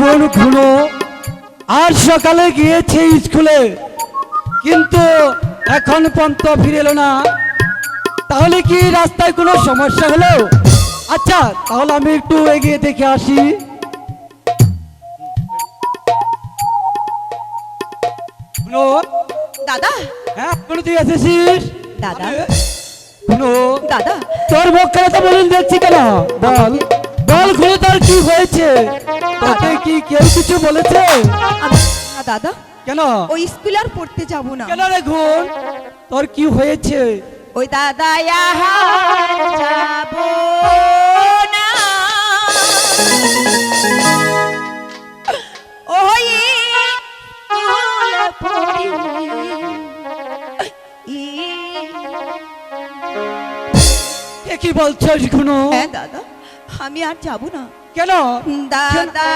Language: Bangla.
বোন খুনো আর সকালে গিয়েছে স্কুলে কিন্তু এখন পর্যন্ত ফিরে এলো না। তাহলে কি রাস্তায় কোনো সমস্যা হলো? আচ্ছা তাহলে আমি একটু এগিয়ে দেখে আসি। দাদা। হ্যাঁ এখনও তুই এসেছিস? দাদা। দাদা। তোর মুখ তো বলুন দেখছি কেন? বল। বল খুলে তোর কি হয়েছে? তোকে কি কেউ কিছু বলেছে? না দাদা কেন? ওই স্কুল আর পড়তে যাব না। কেন রে ঘুর? তোর কি হয়েছে? ওই দাদা যাব না। ওই কি বলছো খুনো হ্যাঁ দাদা। আমি আর যাব না। কেন? দাদা